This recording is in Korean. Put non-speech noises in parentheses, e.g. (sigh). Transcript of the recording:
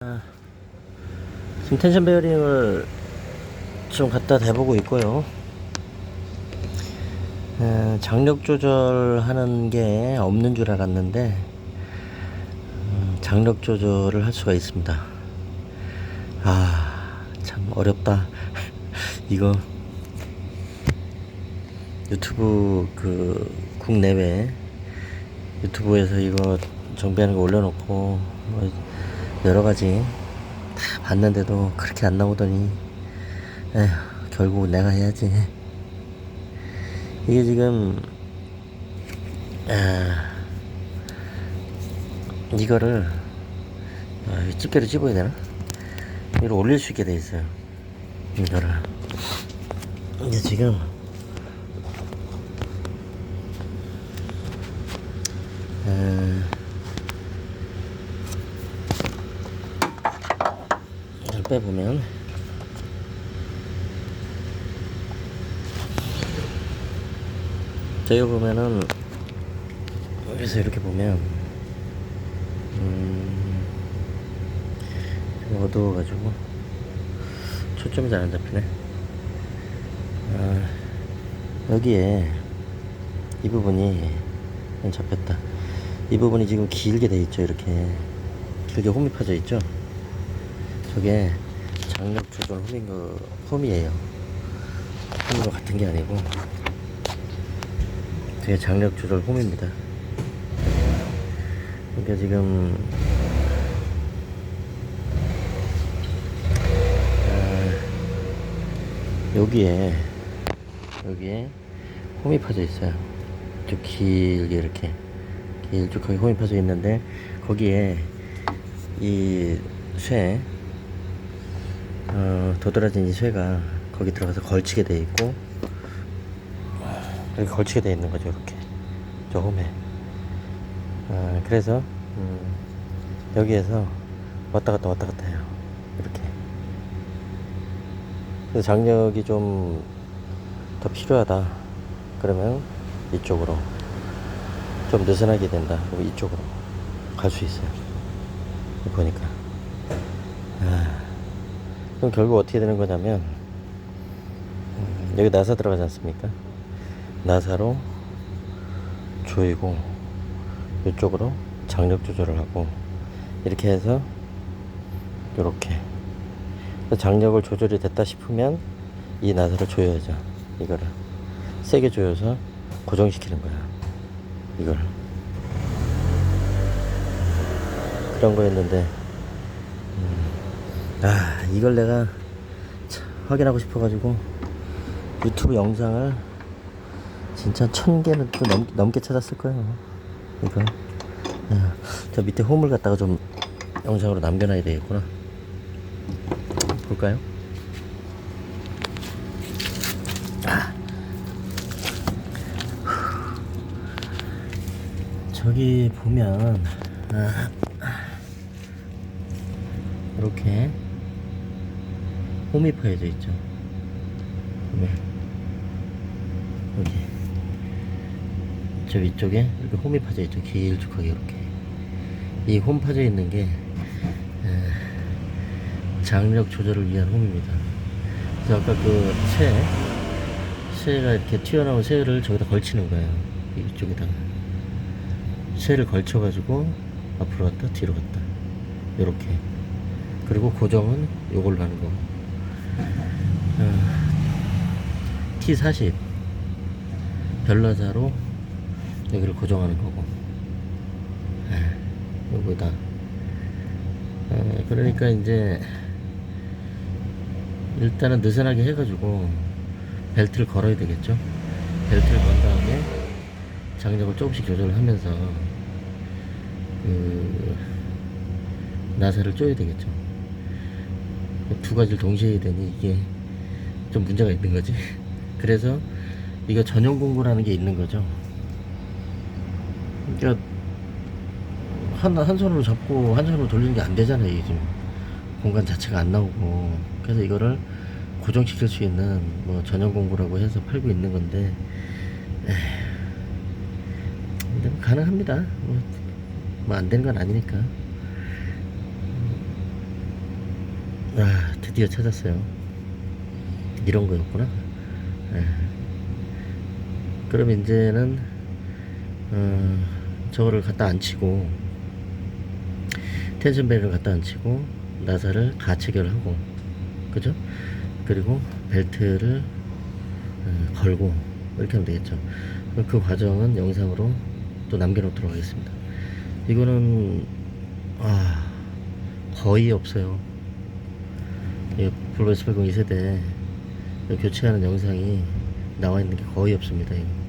아, 지금 텐션 베어링을 좀 갖다 대보고 있고요. 에, 장력 조절하는 게 없는 줄 알았는데 음, 장력 조절을 할 수가 있습니다. 아, 참 어렵다. (laughs) 이거 유튜브 그 국내외 유튜브에서 이거 정비하는 거 올려놓고 뭐 여러 가지 다 봤는데도 그렇게 안 나오더니 에휴 결국 내가 해야지. 이게 지금 아, 이거를 아, 이 집게로 집어야 되나? 이걸 올릴 수 있게 돼 있어요. 이거를. 이제 지금 에, 이걸 빼보면. 저기 보면은 여기서 이렇게 보면 음, 좀 어두워가지고 초점이 잘 안 잡히네. 아, 여기에 이 부분이 잡혔다. 이 부분이 지금 길게 돼 있죠 이렇게. 길게 홈이 파져 있죠 저게 장력 조절 거 홈이에요. 홈과 같은 게 아니고 되게 장력 조절 홈입니다. 그러니까 지금 아, 여기에 여기에 홈이 파져 있어요. 좀 길게 이렇게 길쭉하게 홈이 파져 있는데 거기에 이 쇠, 어, 도드라진 이 쇠가 거기 들어가서 걸치게 돼 있고. 이렇게 걸치게 돼 있는 거죠 이렇게. 저 홈에. 아, 그래서 음, 여기에서 왔다 갔다 왔다 갔다 해요 이렇게. 그래서 장력이 좀 더 필요하다. 그러면 이쪽으로 좀 느슨하게 된다. 그럼 이쪽으로 갈 수 있어요. 보니까. 아, 그럼 결국 어떻게 되는 거냐면 음, 여기 나사 들어가지 않습니까? 나사로 조이고 이쪽으로 장력 조절을 하고 이렇게 해서 이렇게. 장력을 조절이 됐다 싶으면 이 나사를 조여야죠 이거를. 세게 조여서 고정시키는 거야 이걸. 그런 거였는데 음, 아 이걸 내가 참 확인하고 싶어가지고 유튜브 영상을 진짜 천 개는 또 넘, 넘게 찾았을 거예요 이거 아, 저 밑에 홈을 갖다가 좀 영상으로 남겨놔야 되겠구나 볼까요? 아. 저기 보면 아, 이렇게 홈이 파여져 있죠. 보면 여기 저 위쪽에 이렇게 홈이 파져 있죠. 길쭉하게 이렇게 이 홈 파져 있는 게 에, 장력 조절을 위한 홈입니다. 그래서 아까 그 쇠, 쇠가 이렇게 튀어나온 쇠를 저기다 걸치는 거예요. 이쪽에다가 쇠를 걸쳐가지고 앞으로 갔다 뒤로 갔다 이렇게 그리고 고정은 요걸로 하는 거 어, T40 별나사로 여기를 고정하는 거고. 예, 요거다. 어, 그러니까 이제 일단은 느슨하게 해가지고 벨트를 걸어야 되겠죠? 벨트를 건 다음에 장력을 조금씩 조절을 하면서 그 나사를 쪼야 되겠죠 두 가지를 동시에 해야 되니 이게 좀 문제가 있는 거지. (laughs) 그래서 이거 전용 공구라는 게 있는 거죠. 그러니까 한, 한 손으로 잡고 한 손으로 돌리는 게 안 되잖아요 이게 지금. 공간 자체가 안 나오고. 그래서 이거를 고정시킬 수 있는 뭐 전용 공구라고 해서 팔고 있는 건데 에휴, 뭐 가능합니다. 뭐, 뭐 안 되는 건 아니니까 아, 드디어 찾았어요. 이런 거였구나. 예. 그럼 이제는 어, 저거를 갖다 앉히고 텐션벨을 갖다 앉히고 나사를 가체결을 하고 그죠? 그리고 벨트를 어, 걸고 이렇게 하면 되겠죠. 그 과정은 영상으로 또 남겨놓도록 하겠습니다. 이거는 아 거의 없어요. 이 볼보 S80 2세대 교체하는 영상이 나와 있는 게 거의 없습니다. 이거.